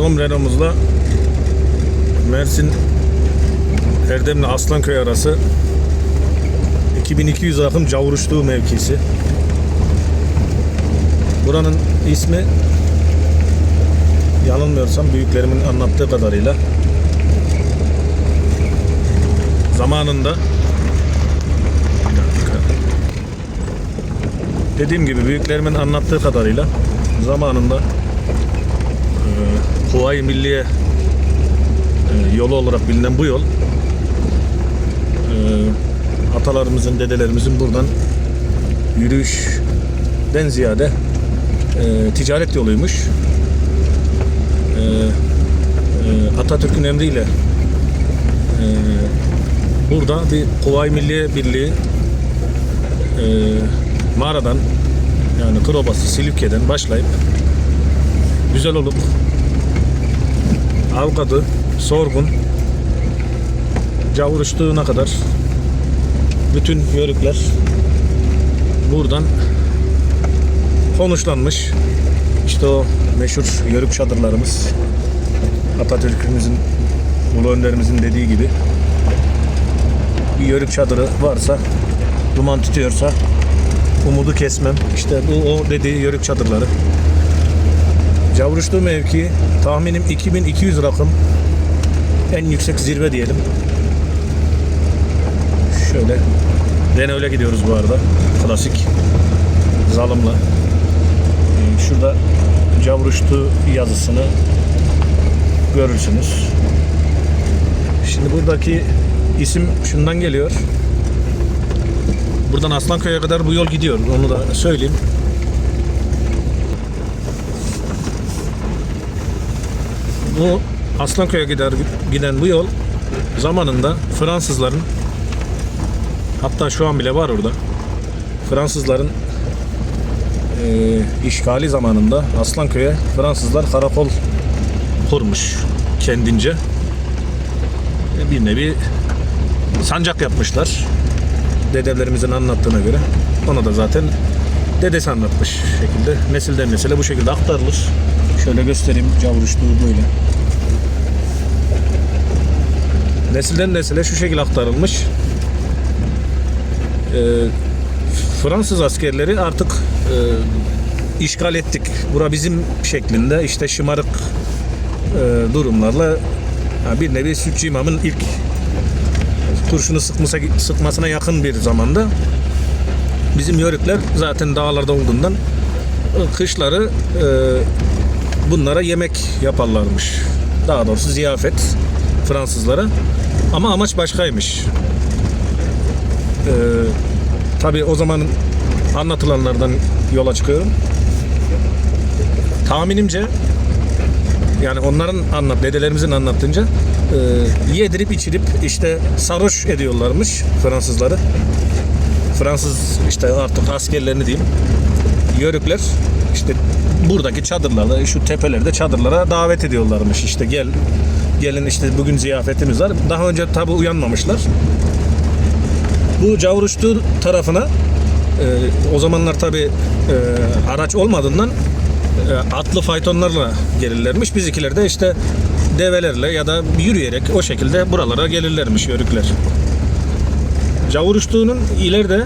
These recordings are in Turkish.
Alım Renault'umuzla Mersin Erdemli Aslanköy arası 2200 akım Cavuruşluğu mevkisi. Buranın ismi yanılmıyorsam büyüklerimin anlattığı kadarıyla zamanında dediğim gibi büyüklerimin anlattığı kadarıyla zamanında Kuvayi Milliye e, yolu olarak bilinen bu yol e, atalarımızın, dedelerimizin buradan yürüyüşten ziyade e, ticaret yoluymuş. Atatürk'ün emriyle burada bir Kuvayi Milliye Birliği mağaradan yani Kırobası, Silifke'den başlayıp güzel olup Avkadı, Sorgun, Cavuruştuğuna kadar bütün yörükler buradan konuşlanmış. İşte o meşhur yörük çadırlarımız Atatürk'ümüzün Ulu Önderimizin dediği gibi bir yörük çadırı varsa duman tutuyorsa umudu kesmem. İşte bu o dediği yörük çadırları. Cavruşlu mevki tahminim 2200 rakım en yüksek zirve diyelim. Şöyle Renault'e gidiyoruz bu arada. Klasik zalımla. Ee, Şurada Cavruştu yazısını görürsünüz. Şimdi buradaki isim şundan geliyor. Buradan Aslanköy'e kadar bu yol gidiyor. Onu da söyleyeyim. Bu Aslanköy'e gider giden bu yol zamanında Fransızların hatta şu an bile var orada. Fransızların eee, işgali zamanında Aslanköy'e Fransızlar karakol kurmuş kendince. E, Bir nevi sancak yapmışlar. Dedelerimizin anlattığına göre. Onu da zaten dedesi anlatmış şekilde. Nesilden nesile bu şekilde aktarılır. Şöyle göstereyim cavruşluğu böyle. Nesilden nesile şu şekilde aktarılmış. Ee, Fransız askerleri artık e, işgal ettik. Bura bizim şeklinde işte şımarık e, durumlarla ha, bir nevi Sütçü İmam'ın ilk kurşunu sıkmasa, sıkmasına yakın bir zamanda bizim yörükler zaten dağlarda olduğundan e, kışları e, bunlara yemek yaparlarmış. Daha doğrusu ziyafet Fransızlara. Ama amaç başkaymış. E, Tabi o zaman anlatılanlardan yola çıkıyorum. Tahminimce yani onların anlat, dedelerimizin anlattığınca e, yedirip içirip işte sarhoş ediyorlarmış Fransızları. Fransız işte artık askerlerini diyeyim. Yörükler işte buradaki çadırlarda, şu tepelerde çadırlara davet ediyorlarmış. İşte gel, gelin işte bugün ziyafetimiz var. Daha önce tabi uyanmamışlar. Bu Cavruştu tarafına e, o zamanlar tabi e, araç olmadığından e, atlı faytonlarla gelirlermiş. Bizimkiler de işte develerle ya da yürüyerek o şekilde buralara gelirlermiş yörükler. Cavuruştuğunun ileride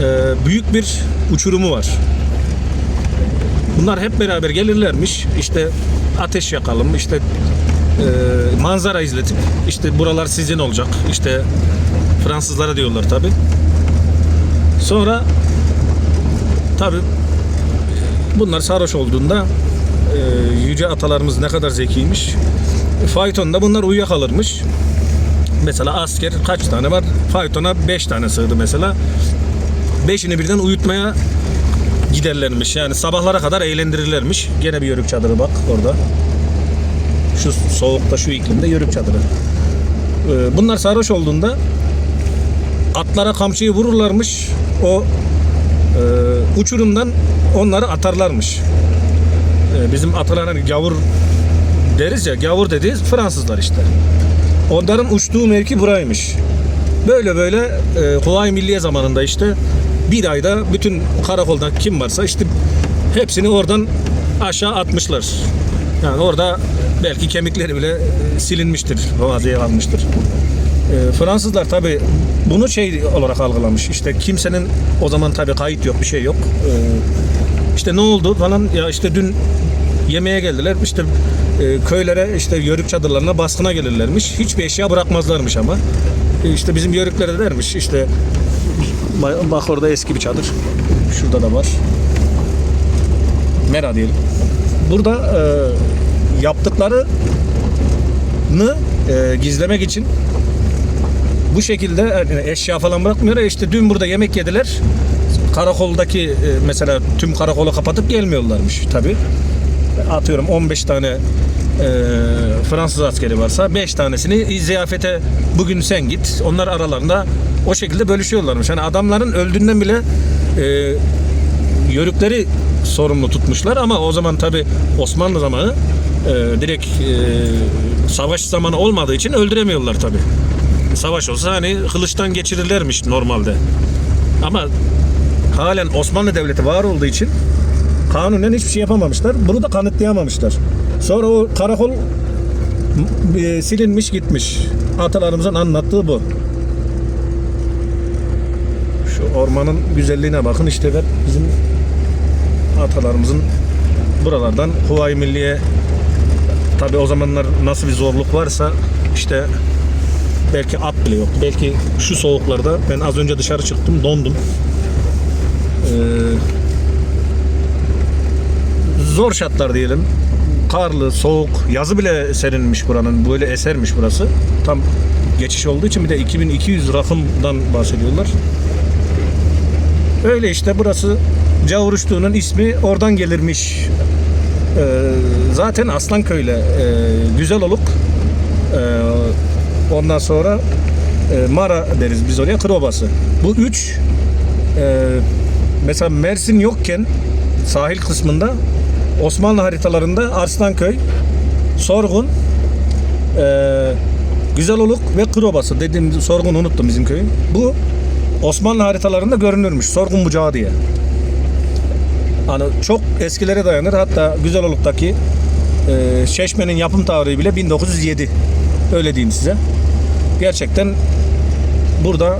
e, büyük bir uçurumu var. Bunlar hep beraber gelirlermiş. İşte ateş yakalım, işte e, manzara izletip işte buralar sizin olacak. İşte Fransızlara diyorlar tabi. Sonra tabi bunlar sarhoş olduğunda e, yüce atalarımız ne kadar zekiymiş. Faytonda bunlar uyuyakalırmış. Mesela asker kaç tane var? Faytona 5 tane sığdı mesela. Beşini birden uyutmaya giderlermiş. Yani sabahlara kadar eğlendirirlermiş. Gene bir yörük çadırı bak orada. Şu soğukta şu iklimde yörük çadırı. Ee, Bunlar sarhoş olduğunda atlara kamçıyı vururlarmış. O e, uçurumdan onları atarlarmış. E, bizim atalar hani gavur deriz ya gavur dediğiz Fransızlar işte. Onların uçtuğu mevki buraymış. Böyle böyle e, Kuvayi Milliye zamanında işte bir ayda bütün karakolda kim varsa işte hepsini oradan aşağı atmışlar. Yani orada belki kemikleri bile e, silinmiştir, vaziyeye almıştır. E, Fransızlar tabi bunu şey olarak algılamış. İşte kimsenin o zaman tabi kayıt yok, bir şey yok. E, işte ne oldu falan ya işte dün yemeğe geldiler. İşte e, köylere işte yörük çadırlarına baskına gelirlermiş. Hiçbir eşya bırakmazlarmış ama. E, işte bizim yörüklere de dermiş işte bak orada eski bir çadır. Şurada da var. Mera diyelim. Burada e, yaptıklarını e, gizlemek için bu şekilde yani eşya falan bırakmıyorlar. İşte dün burada yemek yediler. Karakoldaki e, mesela tüm karakolu kapatıp gelmiyorlarmış tabi. Atıyorum 15 tane e, Fransız askeri varsa 5 tanesini ziyafete bugün sen git. Onlar aralarında o şekilde bölüşüyorlarmış. Yani adamların öldüğünden bile e, yörükleri sorumlu tutmuşlar ama o zaman tabi Osmanlı zamanı e, direkt e, savaş zamanı olmadığı için öldüremiyorlar tabi. Savaş olsa hani kılıçtan geçirirlermiş normalde. Ama halen Osmanlı Devleti var olduğu için kanunen hiçbir şey yapamamışlar. Bunu da kanıtlayamamışlar. Sonra o karakol e, silinmiş gitmiş. Atalarımızın anlattığı bu. Şu ormanın güzelliğine bakın işte ve bizim atalarımızın buralardan Huvayi Milliye tabi o zamanlar nasıl bir zorluk varsa işte belki at bile yok. Belki şu soğuklarda ben az önce dışarı çıktım dondum. Ee, zor şartlar diyelim. Karlı, soğuk, yazı bile serinmiş buranın. Böyle esermiş burası. Tam geçiş olduğu için bir de 2200 rakımdan bahsediyorlar. Öyle işte burası Cavuruşlu'nun ismi oradan gelirmiş. Ee, zaten Aslanköy'le e, Güzeloluk e, ondan sonra e, Mara deriz biz oraya Kırobası. Bu üç e, mesela Mersin yokken sahil kısmında Osmanlı haritalarında Arslanköy, Sorgun, e, Güzeloluk ve Kırobası dediğim Sorgun'u unuttum bizim köyün. Bu Osmanlı haritalarında görünürmüş. Sorgun Bucağı diye. Hani çok eskilere dayanır. Hatta Güzeloluk'taki e, Şeşme'nin yapım tarihi bile 1907. Öyle diyeyim size. Gerçekten burada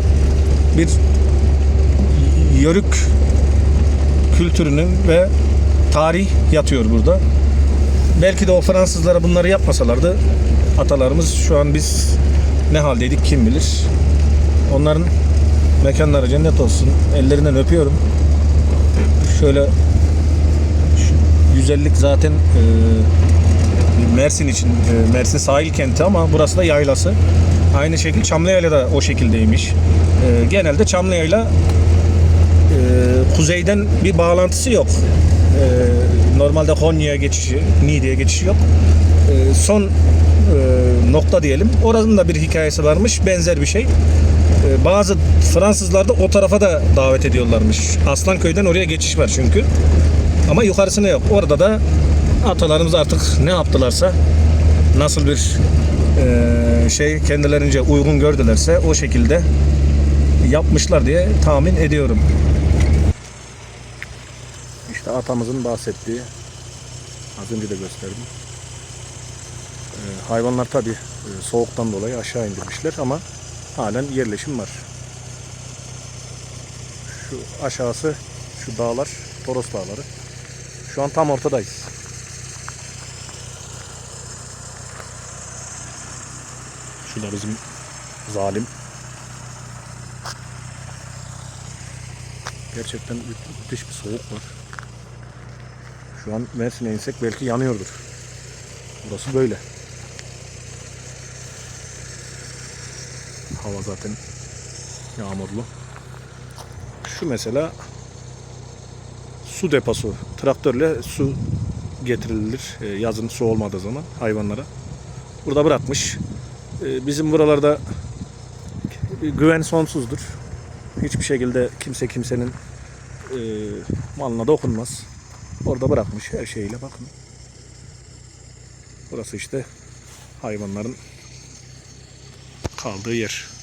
bir yörük kültürünün ve tarih yatıyor burada. Belki de o Fransızlara bunları yapmasalardı atalarımız şu an biz ne haldeydik kim bilir. Onların mekanları cennet olsun. Ellerinden öpüyorum. Şöyle şu güzellik zaten e, Mersin için e, Mersin sahil kenti ama burası da yaylası. Aynı şekilde Çamlıyayla da o şekildeymiş. E, genelde Çamlıyayla e, kuzeyden bir bağlantısı yok. E, normalde Konya'ya geçişi, Niğde'ye geçişi yok. E, son e, nokta diyelim. Oranın da bir hikayesi varmış. Benzer bir şey. E, bazı Fransızlar da o tarafa da davet ediyorlarmış. Aslanköy'den oraya geçiş var çünkü. Ama yukarısına yok. Orada da atalarımız artık ne yaptılarsa nasıl bir e, şey kendilerince uygun gördülerse o şekilde yapmışlar diye tahmin ediyorum. İşte atamızın bahsettiği az önce de gösterdim. E, hayvanlar tabi soğuktan dolayı aşağı indirmişler ama halen yerleşim var. Şu aşağısı şu dağlar Toros dağları. Şu an tam ortadayız. Şu da bizim zalim. Gerçekten mü- müthiş bir soğuk var. Şu an Mersin'e insek belki yanıyordur. Burası böyle. Hava zaten yağmurlu. Şu mesela su deposu. Traktörle su getirilir e, yazın su olmadığı zaman hayvanlara. Burada bırakmış. E, Bizim buralarda güven sonsuzdur. Hiçbir şekilde kimse kimsenin e, malına dokunmaz. Orada bırakmış her şeyiyle bakın. Burası işte hayvanların kaldığı yer.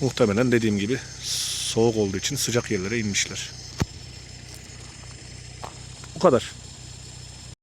Muhtemelen dediğim gibi soğuk olduğu için sıcak yerlere inmişler. Bu kadar.